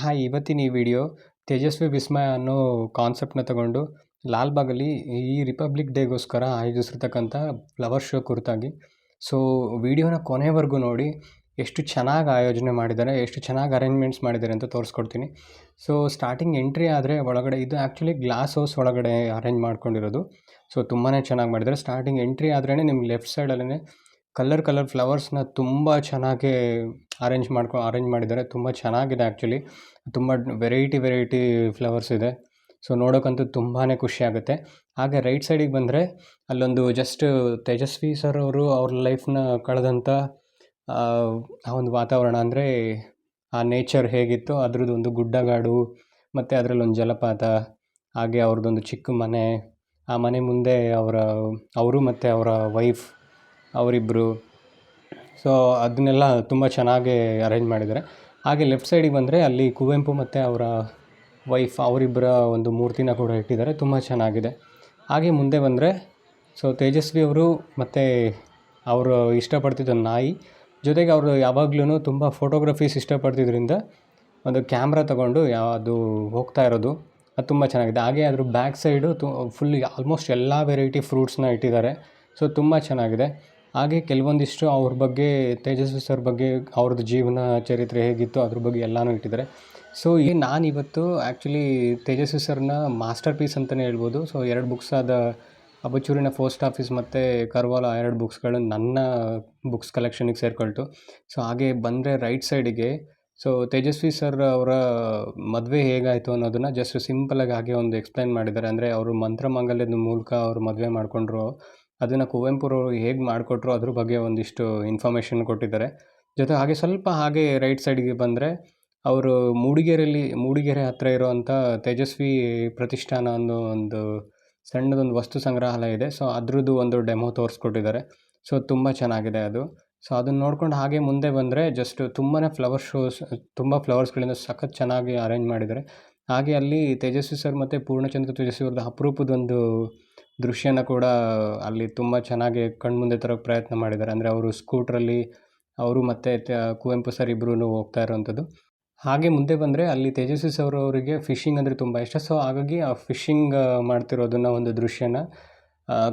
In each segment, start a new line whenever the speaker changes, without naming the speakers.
Hi ಇವತ್ತಿನ ಈ video Tejasvi ವಿಸ್ಮಯ ಅನ್ನೋ ಕಾನ್ಸೆಪ್ಟನ್ನ ತಗೊಂಡು ಲಾಲ್ಬಾಗಲ್ಲಿ ಈ ರಿಪಬ್ಲಿಕ್ ಡೇಗೋಸ್ಕರ ಆಯೋಜಿಸಿರ್ತಕ್ಕಂಥ ಫ್ಲವರ್ ಶೋ ಕುರಿತಾಗಿ. ಸೊ ವಿಡಿಯೋನ ಕೊನೆವರೆಗೂ ನೋಡಿ ಎಷ್ಟು ಚೆನ್ನಾಗಿ ಆಯೋಜನೆ ಮಾಡಿದ್ದಾರೆ, ಎಷ್ಟು ಚೆನ್ನಾಗಿ ಅರೇಂಜ್ಮೆಂಟ್ಸ್ ಮಾಡಿದ್ದಾರೆ ಅಂತ ತೋರಿಸ್ಕೊಡ್ತೀನಿ. ಸೊ ಸ್ಟಾರ್ಟಿಂಗ್ ಎಂಟ್ರಿ ಆದರೆ ಒಳಗಡೆ, ಇದು ಆ್ಯಕ್ಚುಲಿ ಗ್ಲಾಸ್ ಹೌಸ್ ಒಳಗಡೆ ಅರೇಂಜ್ ಮಾಡ್ಕೊಂಡಿರೋದು. ಸೊ ತುಂಬಾ ಚೆನ್ನಾಗಿ ಮಾಡಿದ್ದಾರೆ. ಸ್ಟಾರ್ಟಿಂಗ್ ಎಂಟ್ರಿ ಆದ್ರೇ ನಿಮ್ಗೆ ಲೆಫ್ಟ್ ಸೈಡಲ್ಲೇ ಕಲರ್ ಕಲರ್ ಫ್ಲವರ್ಸ್ನ ತುಂಬ ಚೆನ್ನಾಗಿ ಅರೇಂಜ್ ಮಾಡ್ಕೊ, ಅರೇಂಜ್ ಮಾಡಿದ್ದಾರೆ. ತುಂಬ ಚೆನ್ನಾಗಿದೆ ಆ್ಯಕ್ಚುಲಿ. ತುಂಬ ವೆರೈಟಿ ವೆರೈಟಿ ಫ್ಲವರ್ಸ್ ಇದೆ. ಸೊ ನೋಡೋಕ್ಕಂತೂ ತುಂಬಾ ಖುಷಿ ಆಗುತ್ತೆ. ಹಾಗೆ ರೈಟ್ ಸೈಡಿಗೆ ಬಂದರೆ ಅಲ್ಲೊಂದು ಜಸ್ಟ್ ತೇಜಸ್ವಿ ಸರ್ ಅವರು ಅವ್ರ ಲೈಫ್ನ ಕಳೆದಂಥ, ಆ ಒಂದು ವಾತಾವರಣ ಅಂದರೆ ಆ ನೇಚರ್ ಹೇಗಿತ್ತು ಅದ್ರದ್ದು ಒಂದು ಗುಡ್ಡಗಾಡು, ಮತ್ತು ಅದರಲ್ಲೊಂದು ಜಲಪಾತ, ಹಾಗೆ ಅವ್ರದ್ದೊಂದು ಚಿಕ್ಕ ಮನೆ, ಆ ಮನೆ ಮುಂದೆ ಅವರ, ಅವರು ಮತ್ತು ಅವರ ವೈಫ್ ಅವರಿಬ್ಬರು ಸೊ ಅದನ್ನೆಲ್ಲ ತುಂಬ ಚೆನ್ನಾಗಿ ಅರೇಂಜ್ ಮಾಡಿದ್ದಾರೆ. ಹಾಗೆ ಲೆಫ್ಟ್ ಸೈಡಿಗೆ ಬಂದರೆ ಅಲ್ಲಿ ಕುವೆಂಪು ಮತ್ತು ಅವರ ವೈಫ್ ಅವರಿಬ್ಬರ ಒಂದು ಮೂರ್ತಿನ ಕೂಡ ಇಟ್ಟಿದ್ದಾರೆ. ತುಂಬ ಚೆನ್ನಾಗಿದೆ. ಹಾಗೆ ಮುಂದೆ ಬಂದರೆ ಸೊ ತೇಜಸ್ವಿ ಅವರು ಮತ್ತು ಅವರು ಇಷ್ಟಪಡ್ತಿದ್ದ ನಾಯಿ. ಜೊತೆಗೆ ಅವರು ಯಾವಾಗ್ಲೂ ತುಂಬ ಫೋಟೋಗ್ರಫೀಸ್ ಇಷ್ಟಪಡ್ತಿದ್ದರಿಂದ ಒಂದು ಕ್ಯಾಮ್ರಾ ತಗೊಂಡು ಅದು ಹೋಗ್ತಾ ಇರೋದು, ಅದು ತುಂಬ ಚೆನ್ನಾಗಿದೆ. ಹಾಗೆ ಅದ್ರ ಬ್ಯಾಕ್ ಸೈಡು ತು ಫುಲ್ ಆಲ್ಮೋಸ್ಟ್ ಎಲ್ಲ ವೆರೈಟಿ ಫ್ರೂಟ್ಸ್ನ ಇಟ್ಟಿದ್ದಾರೆ. ಸೊ ತುಂಬ ಚೆನ್ನಾಗಿದೆ. ಹಾಗೆ ಕೆಲವೊಂದಿಷ್ಟು ಅವ್ರ ಬಗ್ಗೆ, ತೇಜಸ್ವಿ ಸರ್ ಬಗ್ಗೆ, ಅವ್ರದ್ದು ಜೀವನ ಚರಿತ್ರೆ ಹೇಗಿತ್ತು ಅದ್ರ ಬಗ್ಗೆ ಎಲ್ಲನೂ ಇಟ್ಟಿದ್ದಾರೆ. ಸೊ ಈ ನಾನಿವತ್ತು ಆ್ಯಕ್ಚುಲಿ ತೇಜಸ್ವಿ ಸರ್ನ ಮಾಸ್ಟರ್ ಪೀಸ್ ಅಂತಲೇ ಹೇಳ್ಬೋದು. ಸೊ ಎರಡು ಬುಕ್ಸ್ ಆದ ಅಬಚೂರಿನ ಪೋಸ್ಟ್ ಆಫೀಸ್ ಮತ್ತು ಕರ್ವಾಲ ಎರಡು ಬುಕ್ಸ್ಗಳು ನನ್ನ ಬುಕ್ಸ್ ಕಲೆಕ್ಷನಿಗೆ ಸೇರಿಕೊಳ್ತು. ಸೊ ಹಾಗೆ ಬಂದರೆ ರೈಟ್ ಸೈಡಿಗೆ ಸೊ ತೇಜಸ್ವಿ ಸರ್ ಅವರ ಮದುವೆ ಹೇಗಾಯಿತು ಅನ್ನೋದನ್ನು ಜಸ್ಟ್ ಸಿಂಪಲಾಗಿ ಹಾಗೆ ಒಂದು ಎಕ್ಸ್ಪ್ಲೈನ್ ಮಾಡಿದ್ದಾರೆ. ಅಂದರೆ ಅವರು ಮಂತ್ರಮಾಂಗಲ್ಯದ ಮೂಲಕ ಅವರು ಮದುವೆ ಮಾಡಿಕೊಂಡ್ರು. ಅದನ್ನು ಕುವೆಂಪುರವರು ಹೇಗೆ ಮಾಡಿಕೊಟ್ರು ಅದ್ರ ಬಗ್ಗೆ ಒಂದಿಷ್ಟು ಇನ್ಫಾರ್ಮೇಷನ್ ಕೊಟ್ಟಿದ್ದಾರೆ. ಜೊತೆ ಹಾಗೆ ಸ್ವಲ್ಪ ಹಾಗೆ ರೈಟ್ ಸೈಡಿಗೆ ಬಂದರೆ, ಅವರು ಮೂಡಿಗೆರೆಯಲ್ಲಿ ಮೂಡಿಗೆರೆ ಹತ್ತಿರ ಇರುವಂಥ ತೇಜಸ್ವಿ ಪ್ರತಿಷ್ಠಾನ ಅನ್ನೋ ಒಂದು ಸಣ್ಣದೊಂದು ವಸ್ತು ಸಂಗ್ರಹಾಲಯ ಇದೆ. ಸೊ ಅದ್ರದ್ದು ಒಂದು ಡೆಮೋ ತೋರಿಸ್ಕೊಟ್ಟಿದ್ದಾರೆ. ಸೊ ತುಂಬ ಚೆನ್ನಾಗಿದೆ ಅದು. ಸೊ ಅದನ್ನು ನೋಡ್ಕೊಂಡು ಹಾಗೆ ಮುಂದೆ ಬಂದರೆ ಜಸ್ಟ್ ತುಂಬಾ ಫ್ಲವರ್ ಶೋಸ್ ತುಂಬ ಫ್ಲವರ್ಸ್ಗಳಿಂದ ಸಖತ್ ಚೆನ್ನಾಗಿ ಅರೇಂಜ್ ಮಾಡಿದ್ದಾರೆ. ಹಾಗೆ ಅಲ್ಲಿ ತೇಜಸ್ವಿ ಸರ್ ಮತ್ತು ಪೂರ್ಣಚಂದ್ರ ತೇಜಸ್ವಿ ಅವ್ರದ್ದು ಅಪರೂಪದೊಂದು ದೃಶ್ಯನ ಕೂಡ ಅಲ್ಲಿ ತುಂಬ ಚೆನ್ನಾಗಿ ಕಣ್ಮುಂದೆ ತರೋಕ್ಕೆ ಪ್ರಯತ್ನ ಮಾಡಿದ್ದಾರೆ. ಅಂದರೆ ಅವರು ಸ್ಕೂಟ್ರಲ್ಲಿ ಅವರು ಮತ್ತು ಕುವೆಂಪು ಸರ್ ಇಬ್ಬರೂ ಹೋಗ್ತಾ ಇರೋವಂಥದ್ದು. ಹಾಗೆ ಮುಂದೆ ಬಂದರೆ ಅಲ್ಲಿ ತೇಜಸ್ವಿ ಸರ್ ಅವರಿಗೆ ಫಿಶಿಂಗ್ ಅಂದರೆ ತುಂಬ ಇಷ್ಟ. ಸೊ ಹಾಗಾಗಿ ಆ ಫಿಶಿಂಗ್ ಮಾಡ್ತಿರೋದನ್ನ ಒಂದು ದೃಶ್ಯನ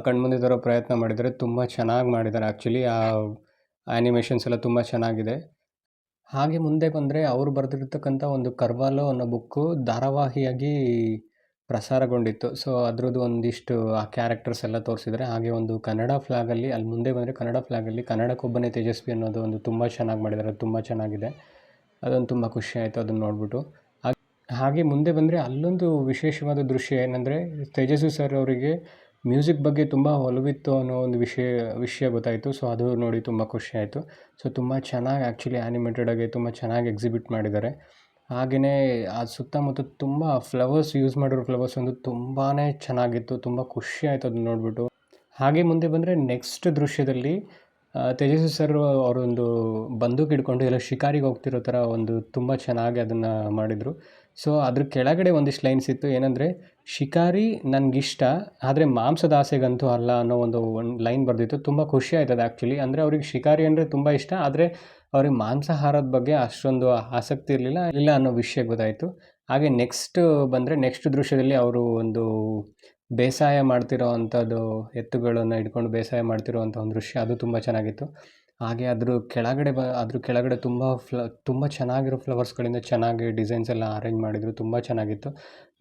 ಕಣ್ಮುಂದೆ ತರೋ ಪ್ರಯತ್ನ ಮಾಡಿದ್ದಾರೆ. ತುಂಬ ಚೆನ್ನಾಗಿ ಮಾಡಿದ್ದಾರೆ ಆ್ಯಕ್ಚುಲಿ ಆ ಆ್ಯನಿಮೇಷನ್ಸ್ ಎಲ್ಲ ತುಂಬ ಚೆನ್ನಾಗಿದೆ. ಹಾಗೆ ಮುಂದೆ ಬಂದರೆ ಅವರು ಬರೆದಿರ್ತಕ್ಕಂಥ ಒಂದು ಕರ್ವಾಲೋ ಅನ್ನೋ ಬುಕ್ಕು ಧಾರಾವಾಹಿಯಾಗಿ ಪ್ರಸಾರಗೊಂಡಿತ್ತು. ಸೊ ಅದ್ರದ್ದು ಒಂದಿಷ್ಟು ಆ ಕ್ಯಾರೆಕ್ಟರ್ಸ್ ಎಲ್ಲ ತೋರಿಸಿದರೆ, ಹಾಗೆ ಒಂದು ಕನ್ನಡ ಫ್ಲಾಗಲ್ಲಿ ಅಲ್ಲಿ ಮುಂದೆ ಬಂದರೆ ಕನ್ನಡ ಫ್ಲಾಗಲ್ಲಿ ಕನ್ನಡಕ್ಕೊಬ್ಬನೇ ತೇಜಸ್ವಿ ಅನ್ನೋದು ಒಂದು ತುಂಬ ಚೆನ್ನಾಗಿ ಮಾಡಿದ್ದಾರೆ. ಅದು ತುಂಬ ಚೆನ್ನಾಗಿದೆ. ಅದೊಂದು ತುಂಬ ಖುಷಿ ಆಯಿತು ಅದನ್ನು ನೋಡಿಬಿಟ್ಟು. ಹಾಗೆ ಮುಂದೆ ಬಂದರೆ ಅಲ್ಲೊಂದು ವಿಶೇಷವಾದ ದೃಶ್ಯ ಏನಂದರೆ, ತೇಜಸ್ವಿ ಸರ್ ಅವರಿಗೆ ಮ್ಯೂಸಿಕ್ ಬಗ್ಗೆ ತುಂಬ ಒಲವಿತ್ತು ಅನ್ನೋ ಒಂದು ವಿಷಯ ವಿಷಯ ಗೊತ್ತಾಯಿತು. ಸೊ ಅದು ನೋಡಿ ತುಂಬ ಖುಷಿ ಆಯಿತು. ಸೊ ತುಂಬ ಚೆನ್ನಾಗಿ ಆ್ಯಕ್ಚುಲಿ ಆ್ಯನಿಮೇಟೆಡಾಗಿ ತುಂಬ ಚೆನ್ನಾಗಿ ಎಕ್ಸಿಬಿಟ್ ಮಾಡಿದ್ದಾರೆ. ಹಾಗೆಯೇ ಆ ಸುತ್ತಮುತ್ತ ತುಂಬ ಫ್ಲವರ್ಸ್ ಯೂಸ್ ಮಾಡಿರೋ ಫ್ಲವರ್ಸ್ ಒಂದು ತುಂಬಾ ಚೆನ್ನಾಗಿತ್ತು, ತುಂಬ ಖುಷಿ ಆಯಿತು ಅದನ್ನ ನೋಡಿಬಿಟ್ಟು. ಹಾಗೆ ಮುಂದೆ ಬಂದರೆ ನೆಕ್ಸ್ಟ್ ದೃಶ್ಯದಲ್ಲಿ ತೇಜಸ್ವಿ ಸರ್ ಅವರೊಂದು ಬಂದೂಕು ಹಿಡ್ಕೊಂಡು ಎಲ್ಲ ಶಿಕಾರಿಗೆ ಹೋಗ್ತಿರೋ ಥರ ಒಂದು ತುಂಬ ಚೆನ್ನಾಗಿ ಅದನ್ನು ಮಾಡಿದರು. ಸೊ, ಅದ್ರ ಕೆಳಗಡೆ ಒಂದಿಷ್ಟು ಲೈನ್ಸ್ ಇತ್ತು, ಏನಂದರೆ, ಶಿಕಾರಿ ನನಗಿಷ್ಟ, ಆದರೆ ಮಾಂಸದ ಆಸೆಗಂತೂ ಅಲ್ಲ ಅನ್ನೋ ಒಂದು ಒಂದು ಲೈನ್ ಬರೆದಿತ್ತು. ತುಂಬ ಖುಷಿ ಆಯ್ತದೆ ಆ್ಯಕ್ಚುಲಿ ಅಂದರೆ ಅವ್ರಿಗೆ ಶಿಕಾರಿ ಅಂದರೆ ತುಂಬ ಇಷ್ಟ, ಆದರೆ ಅವ್ರಿಗೆ ಮಾಂಸಾಹಾರದ ಬಗ್ಗೆ ಅಷ್ಟೊಂದು ಆಸಕ್ತಿ ಇರಲಿಲ್ಲ, ಇಲ್ಲ ಅನ್ನೋ ವಿಷಯ ಗೊತ್ತಾಯಿತು. ಹಾಗೆ ನೆಕ್ಸ್ಟ್ ಬಂದರೆ ನೆಕ್ಸ್ಟ್ ದೃಶ್ಯದಲ್ಲಿ ಅವರು ಒಂದು ಬೇಸಾಯ ಮಾಡ್ತಿರೋ ಅಂಥದ್ದು ಎತ್ತುಗಳನ್ನು ಇಟ್ಕೊಂಡು ಬೇಸಾಯ ಮಾಡ್ತಿರೋ ಅಂಥ ಒಂದು ದೃಶ್ಯ, ಅದು ತುಂಬ ಚೆನ್ನಾಗಿತ್ತು. ಹಾಗೆ ಅದ್ರ ಕೆಳಗಡೆ ಬ, ಅದ್ರ ಕೆಳಗಡೆ ತುಂಬ ಫ್ಲ, ತುಂಬ ಚೆನ್ನಾಗಿರೋ ಫ್ಲವರ್ಸ್ಗಳಿಂದ ಚೆನ್ನಾಗಿ ಡಿಸೈನ್ಸ್ ಎಲ್ಲ ಅರೇಂಜ್ ಮಾಡಿದರು, ತುಂಬ ಚೆನ್ನಾಗಿತ್ತು.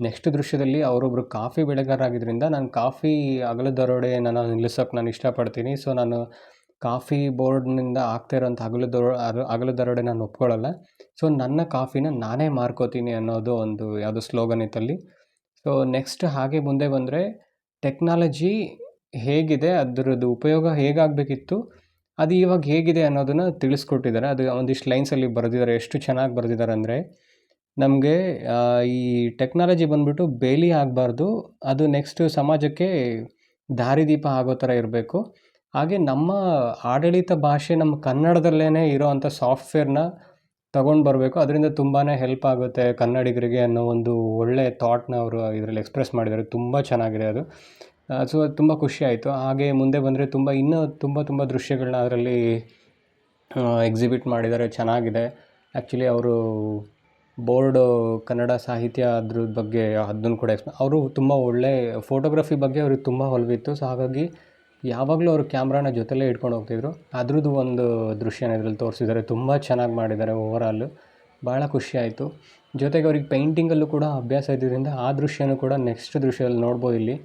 ನೆಕ್ಸ್ಟ್ ದೃಶ್ಯದಲ್ಲಿ ಅವರೊಬ್ಬರು ಕಾಫಿ ಬೆಳೆಗಾರರಾಗಿದ್ದರಿಂದ ನಾನು ಕಾಫಿ ಅಗಲ ದರೋಡೆ ನಾನು ನಿಲ್ಲಿಸೋಕೆ ನಾನು ಇಷ್ಟಪಡ್ತೀನಿ ಸೊ ನಾನು ಕಾಫಿ ಬೋರ್ಡ್ನಿಂದ ಆಗ್ತಿರೋಂಥ ಇರೋಂಥ ಅಗಲು ಹಗಲು ದರೋಡೆ ನಾನು ಒಪ್ಕೊಳ್ಳಲ್ಲ. ಸೊ, ನನ್ನ ಕಾಫಿನ ನಾನೇ ಮಾರ್ಕೋತೀನಿ ಅನ್ನೋದು ಒಂದು ಯಾವುದೋ ಸ್ಲೋಗನ್ ಇತ್ತಲ್ಲಿ. ಸೊ, ನೆಕ್ಸ್ಟ್ ಹಾಗೆ ಮುಂದೆ ಬಂದರೆ, ಟೆಕ್ನಾಲಜಿ ಹೇಗಿದೆ, ಅದರದ್ದು ಉಪಯೋಗ ಹೇಗಾಗಬೇಕಿತ್ತು, ಅದು ಇವಾಗ ಹೇಗಿದೆ ಅನ್ನೋದನ್ನು ತಿಳಿಸ್ಕೊಟ್ಟಿದ್ದಾರೆ. ಅದು ಒಂದಿಷ್ಟು ಲೈನ್ಸಲ್ಲಿ ಬರೆದಿದ್ದಾರೆ, ಎಷ್ಟು ಚೆನ್ನಾಗಿ ಬರೆದಿದ್ದಾರೆ ಅಂದರೆ, ನಮಗೆ ಈ ಟೆಕ್ನಾಲಜಿ ಬಂದ್ಬಿಟ್ಟು ಬೇಲಿ ಆಗಬಾರ್ದು, ಅದು ನೆಕ್ಸ್ಟ್ ಸಮಾಜಕ್ಕೆ ದಾರಿದೀಪ ಆಗೋ ಥರ ಇರಬೇಕು. ಹಾಗೆ ನಮ್ಮ ಆಡಳಿತ ಭಾಷೆ ನಮ್ಮ ಕನ್ನಡದಲ್ಲೇ ಇರೋವಂಥ ಸಾಫ್ಟ್ವೇರ್ನ ತಗೊಂಡು ಬರಬೇಕು. ಅದರಿಂದ ತುಂಬಾ ಹೆಲ್ಪ್ ಆಗುತ್ತೆ ಕನ್ನಡಿಗರಿಗೆ ಅನ್ನೋ ಒಂದು ಒಳ್ಳೆಯ ಥಾಟ್ನ ಅವರು ಇದರಲ್ಲಿ ಎಕ್ಸ್ಪ್ರೆಸ್ ಮಾಡಿದ್ದಾರೆ. ತುಂಬ ಚೆನ್ನಾಗಿದೆ ಅದು. ಸೊ ತುಂಬ ಖುಷಿ ಆಯಿತು. ಹಾಗೆ ಮುಂದೆ ಬಂದರೆ ತುಂಬ ಇನ್ನೂ ತುಂಬ ತುಂಬ ದೃಶ್ಯಗಳನ್ನ ಅದರಲ್ಲಿ ಎಕ್ಸಿಬಿಟ್ ಮಾಡಿದ್ದಾರೆ. ಚೆನ್ನಾಗಿದೆ. ಆ್ಯಕ್ಚುಲಿ ಅವರು ಬೋರ್ಡು, ಕನ್ನಡ ಸಾಹಿತ್ಯ ಅದ್ರ ಬಗ್ಗೆ ಅದನ್ನು ಕೂಡ ಎಕ್ಸ್ಪ್ ಅವರು ತುಂಬ ಒಳ್ಳೆ ಫೋಟೋಗ್ರಫಿ ಬಗ್ಗೆ ಅವ್ರಿಗೆ ತುಂಬ ಒಲವಿತ್ತು. ಸೊ ಹಾಗಾಗಿ ಯಾವಾಗಲೂ ಅವರು ಕ್ಯಾಮ್ರಾನ ಜೊತೆಲೇ ಇಟ್ಕೊಂಡು ಹೋಗ್ತಿದ್ರು. ಅದ್ರದ್ದು ಒಂದು ದೃಶ್ಯನ ಇದ್ರಲ್ಲಿ ತೋರಿಸಿದ್ದಾರೆ. ತುಂಬ ಚೆನ್ನಾಗಿ ಮಾಡಿದ್ದಾರೆ ಓವರಾಲು ಭಾಳ ಖುಷಿ ಆಯಿತು. ಜೊತೆಗೆ ಅವ್ರಿಗೆ ಪೇಂಟಿಂಗಲ್ಲೂ ಕೂಡ ಅಭ್ಯಾಸ ಇದ್ದಿದ್ದರಿಂದ ಆ ದೃಶ್ಯನೂ ಕೂಡ ನೆಕ್ಸ್ಟ್ ದೃಶ್ಯದಲ್ಲಿ ನೋಡ್ಬೋದು ಇಲ್ಲಿ.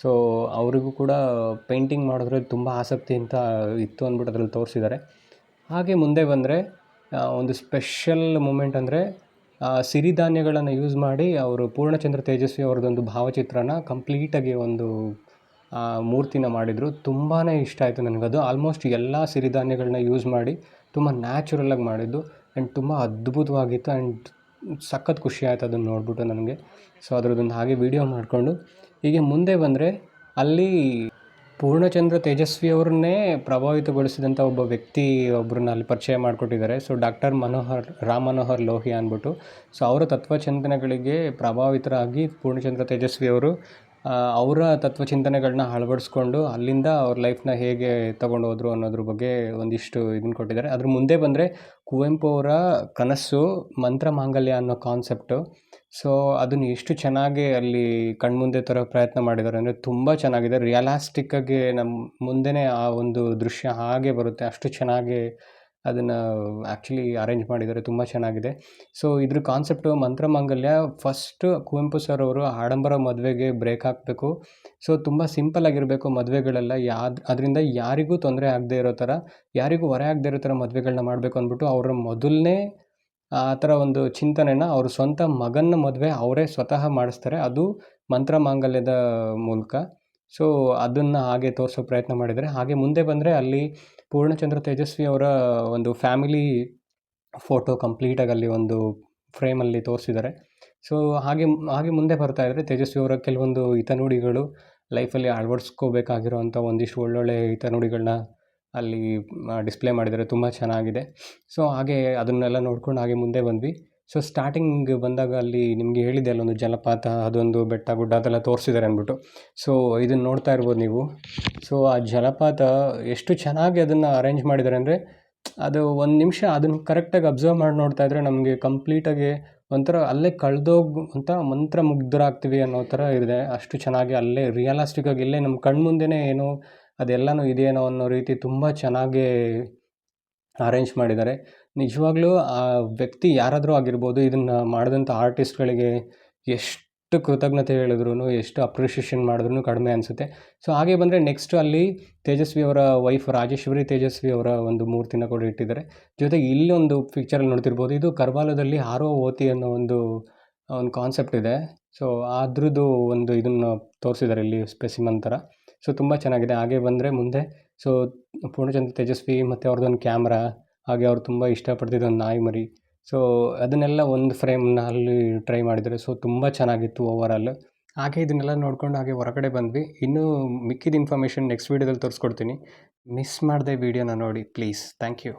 ಸೊ ಅವರಿಗೂ ಕೂಡ ಪೇಂಟಿಂಗ್ ಮಾಡೋದ್ರಲ್ಲಿ ತುಂಬ ಆಸಕ್ತಿ ಅಂತ ಇತ್ತು ಅಂದ್ಬಿಟ್ಟು ಅದ್ರಲ್ಲಿ ತೋರಿಸಿದ್ದಾರೆ. ಹಾಗೆ ಮುಂದೆ ಬಂದರೆ ಒಂದು ಸ್ಪೆಷಲ್ ಮೂಮೆಂಟ್ ಅಂದರೆ ಸಿರಿಧಾನ್ಯಗಳನ್ನು ಯೂಸ್ ಮಾಡಿ ಅವರು ಪೂರ್ಣಚಂದ್ರ ತೇಜಸ್ವಿ ಅವ್ರದ್ದೊಂದು ಭಾವಚಿತ್ರನ ಕಂಪ್ಲೀಟಾಗಿ ಒಂದು ಮೂರ್ತಿನ ಮಾಡಿದರು. ತುಂಬಾ ಇಷ್ಟ ಆಯಿತು ನನಗದು. ಆಲ್ಮೋಸ್ಟ್ ಎಲ್ಲ ಸಿರಿಧಾನ್ಯಗಳನ್ನ ಯೂಸ್ ಮಾಡಿ ತುಂಬ ನ್ಯಾಚುರಲ್ಲಾಗಿ ಮಾಡಿದ್ದು. ಆ್ಯಂಡ್ ತುಂಬ ಅದ್ಭುತವಾಗಿತ್ತು. ಆ್ಯಂಡ್ ಸಖತ್ ಖುಷಿ ಆಯ್ತು ಅದನ್ನು ನೋಡಿಬಿಟ್ಟು ನನಗೆ. ಸೊ ಅದರದೊಂದು ಹಾಗೆ ವೀಡಿಯೋ ಮಾಡಿಕೊಂಡು ಹೀಗೆ ಮುಂದೆ ಬಂದರೆ ಅಲ್ಲಿ ಪೂರ್ಣಚಂದ್ರ ತೇಜಸ್ವಿ ಅವ್ರನ್ನೇ ಪ್ರಭಾವಿತಗೊಳಿಸಿದಂಥ ಒಬ್ಬ ವ್ಯಕ್ತಿ ಒಬ್ಬರನ್ನ ಅಲ್ಲಿ ಪರಿಚಯ ಮಾಡಿಕೊಟ್ಟಿದ್ದಾರೆ. ಸೊ ಡಾಕ್ಟರ್ ಮನೋಹರ್, ರಾಮ್ ಮನೋಹರ್ ಲೋಹಿಯಾ ಅಂದ್ಬಿಟ್ಟು. ಸೊ ಅವರ ತತ್ವಚಿಂತನೆಗಳಿಗೆ ಪ್ರಭಾವಿತರಾಗಿ ಪೂರ್ಣಚಂದ್ರ ತೇಜಸ್ವಿ ಅವರು ಅವರ ತತ್ವಚಿಂತನೆಗಳನ್ನ ಅಳವಡಿಸ್ಕೊಂಡು ಅಲ್ಲಿಂದ ಅವ್ರ ಲೈಫ್ನ ಹೇಗೆ ತಗೊಂಡು ಹೋದರು ಅನ್ನೋದ್ರ ಬಗ್ಗೆ ಒಂದಿಷ್ಟು ಇದನ್ನು ಕೊಟ್ಟಿದ್ದಾರೆ. ಅದ್ರ ಮುಂದೆ ಬಂದರೆ ಕುವೆಂಪು ಅವರ ಕನಸು, ಮಂತ್ರ ಮಾಂಗಲ್ಯ ಅನ್ನೋ ಕಾನ್ಸೆಪ್ಟು. ಸೊ, ಅದನ್ನು ಎಷ್ಟು ಚೆನ್ನಾಗಿ ಅಲ್ಲಿ ಕಣ್ಮುಂದೆ ತರೋ ಪ್ರಯತ್ನ ಮಾಡಿದ್ದಾರೆ ಅಂದರೆ ತುಂಬ ಚೆನ್ನಾಗಿದೆ. ರಿಯಲಾಸ್ಟಿಕ್ಕಾಗಿ ನಮ್ಮ ಮುಂದೆನೇ ಆ ಒಂದು ದೃಶ್ಯ ಹಾಗೆ ಬರುತ್ತೆ. ಅಷ್ಟು ಚೆನ್ನಾಗಿ ಅದನ್ನು ಆ್ಯಕ್ಚುಲಿ ಅರೇಂಜ್ ಮಾಡಿದ್ದಾರೆ, ತುಂಬ ಚೆನ್ನಾಗಿದೆ. ಸೊ ಇದ್ರ concept Mantramangalya first Kuvempu sir ಅವರು ಆಡಂಬರ ಮದುವೆಗೆ ಬ್ರೇಕ್ ಹಾಕಬೇಕು. ಸೊ ತುಂಬ ಸಿಂಪಲ್ ಆಗಿರಬೇಕು ಮದುವೆಗಳೆಲ್ಲ. ಯಾವ್ದು ಅದರಿಂದ ಯಾರಿಗೂ ತೊಂದರೆ ಆಗದೆ ಇರೋ ಥರ ಯಾರಿಗೂ ಹೊರೆ ಆಗದೆ ಇರೋ ಥರ ಮದುವೆಗಳನ್ನ ಮಾಡಬೇಕು ಅಂದ್ಬಿಟ್ಟು ಅವರ ಮೊದಲನೇ, ಆ ಥರ ಒಂದು ಚಿಂತನೆನ ಅವ್ರ ಸ್ವಂತ ಮಗನ ಮದುವೆ ಅವರೇ ಸ್ವತಃ ಮಾಡಿಸ್ತಾರೆ. ಅದು ಮಂತ್ರ ಮಾಂಗಲ್ಯದ ಮೂಲಕ. ಸೊ ಅದನ್ನು ಹಾಗೆ ತೋರಿಸೋ ಪ್ರಯತ್ನ ಮಾಡಿದರೆ ಹಾಗೆ ಮುಂದೆ ಬಂದರೆ ಅಲ್ಲಿ ಪೂರ್ಣಚಂದ್ರ ತೇಜಸ್ವಿ ಅವರ ಒಂದು ಫ್ಯಾಮಿಲಿ ಫೋಟೋ ಕಂಪ್ಲೀಟಾಗಿ ಅಲ್ಲಿ ಒಂದು ಫ್ರೇಮಲ್ಲಿ ತೋರಿಸಿದ್ದಾರೆ. ಸೊ, ಹಾಗೆ ಹಾಗೆ ಮುಂದೆ ಬರ್ತಾ ಇದ್ದರೆ ತೇಜಸ್ವಿ ಅವರ ಕೆಲವೊಂದು ಹಿತನುಡಿಗಳು ಲೈಫಲ್ಲಿ ಅಳವಡಿಸ್ಕೋಬೇಕಾಗಿರೋಂಥ ಒಂದಿಷ್ಟು ಒಳ್ಳೊಳ್ಳೆ ಹಿತನುಡಿಗಳನ್ನ ಅಲ್ಲಿ ಡಿಸ್ಪ್ಲೇ ಮಾಡಿದ್ದಾರೆ. ತುಂಬ ಚೆನ್ನಾಗಿದೆ. ಸೊ, ಹಾಗೆ ಅದನ್ನೆಲ್ಲ ನೋಡ್ಕೊಂಡು ಹಾಗೆ ಮುಂದೆ ಬಂದ್ವಿ. ಸೊ ಸ್ಟಾರ್ಟಿಂಗ್ ಬಂದಾಗ ಅಲ್ಲಿ ನಿಮಗೆ ಹೇಳಿದೆ ಅಲ್ಲೊಂದು ಜಲಪಾತ, ಅದೊಂದು ಬೆಟ್ಟ, ಗುಡ್ಡ, ಅದೆಲ್ಲ ತೋರಿಸಿದ್ದಾರೆ ಅಂದ್ಬಿಟ್ಟು. ಸೊ ಇದನ್ನು ನೋಡ್ತಾ ಇರ್ಬೋದು ನೀವು. ಸೊ ಆ ಜಲಪಾತ ಎಷ್ಟು ಚೆನ್ನಾಗಿ ಅದನ್ನು ಅರೇಂಜ್ ಮಾಡಿದ್ದಾರೆ ಅಂದರೆ, ಅದು ಒಂದು ನಿಮಿಷ ಅದನ್ನು ಕರೆಕ್ಟಾಗಿ ಅಬ್ಸರ್ವ್ ಮಾಡಿ ನೋಡ್ತಾ ಇದ್ದರೆ ನಮಗೆ ಕಂಪ್ಲೀಟಾಗಿ ಒಂಥರ ಅಲ್ಲೇ ಕಳೆದೋಗುವಂಥ ಮಂತ್ರ ಮುಗ್ಧರಾಗ್ತೀವಿ ಅನ್ನೋ ಥರ ಇದೆ. ಅಷ್ಟು ಚೆನ್ನಾಗಿ ಅಲ್ಲೇ ರಿಯಲಾಸ್ಟಿಕ್ಕಾಗಿ ಇಲ್ಲೇ ನಮ್ಮ ಕಣ್ಮುಂದೆನೇ ಏನೋ ಅದೆಲ್ಲನೂ ಇದೆಯೇನೋ ಅನ್ನೋ ರೀತಿ ತುಂಬ ಚೆನ್ನಾಗಿ ಅರೇಂಜ್ ಮಾಡಿದ್ದಾರೆ. ನಿಜವಾಗ್ಲೂ ಆ ವ್ಯಕ್ತಿ ಯಾರಾದರೂ ಆಗಿರ್ಬೋದು, ಇದನ್ನು ಮಾಡಿದಂಥ ಆರ್ಟಿಸ್ಟ್ಗಳಿಗೆ ಎಷ್ಟು ಕೃತಜ್ಞತೆ ಹೇಳಿದ್ರು ಎಷ್ಟು ಅಪ್ರಿಷಿಯೇಷನ್ ಮಾಡಿದ್ರು ಕಡಿಮೆ ಅನಿಸುತ್ತೆ. ಸೊ, ಹಾಗೆ ಬಂದರೆ ನೆಕ್ಸ್ಟ್ ಅಲ್ಲಿ ತೇಜಸ್ವಿ ಅವರ ವೈಫ್ ರಾಜೇಶ್ವರಿ ತೇಜಸ್ವಿ ಅವರ ಒಂದು ಮೂರ್ತಿನ ಕೂಡ ಇಟ್ಟಿದ್ದಾರೆ. ಜೊತೆಗೆ ಇಲ್ಲೊಂದು ಪಿಕ್ಚರಲ್ಲಿ ನೋಡ್ತಿರ್ಬೋದು, ಇದು ಕರ್ವಾಲದಲ್ಲಿ ಹಾರೋ ಓತಿ ಅನ್ನೋ ಒಂದು ಒಂದು ಕಾನ್ಸೆಪ್ಟ್ ಇದೆ. ಸೊ, ಅದ್ರದ್ದು ಒಂದು ಇದನ್ನು ತೋರಿಸಿದ್ದಾರೆ ಇಲ್ಲಿ ಸ್ಪೆಸಿಮನ್ ಥರ ಸೊ, ತುಂಬ ಚೆನ್ನಾಗಿದೆ. ಹಾಗೆ ಬಂದರೆ ಮುಂದೆ, ಸೊ, ಪೂರ್ಣಚಂದ್ರ ತೇಜಸ್ವಿ ಮತ್ತು ಅವ್ರದ್ದೊಂದು ಕ್ಯಾಮ್ರಾ ಹಾಗೆ ಅವ್ರು ತುಂಬ ಇಷ್ಟಪಡ್ತಿದ್ದ ಒಂದು ನಾಯಿ ಮರಿ. ಸೊ ಅದನ್ನೆಲ್ಲ ಒಂದು ಫ್ರೇಮ್ನ ಅಲ್ಲಿ ಟ್ರೈ ಮಾಡಿದರೆ ಸೊ ತುಂಬ ಚೆನ್ನಾಗಿತ್ತು ಓವರಾಲ್ ಹಾಗೆ ಇದನ್ನೆಲ್ಲ ನೋಡ್ಕೊಂಡು ಹಾಗೆ ಹೊರಗಡೆ ಬಂದ್ವಿ. ಇನ್ನೂ ಮಿಕ್ಕಿದ ಇನ್ಫಾರ್ಮೇಷನ್ ನೆಕ್ಸ್ಟ್ ವೀಡಿಯೋದಲ್ಲಿ ತೋರಿಸ್ಕೊಡ್ತೀನಿ. ಮಿಸ್ ಮಾಡದೆ ವೀಡಿಯೋನ ನೋಡಿ ಪ್ಲೀಸ್ ಥ್ಯಾಂಕ್ ಯು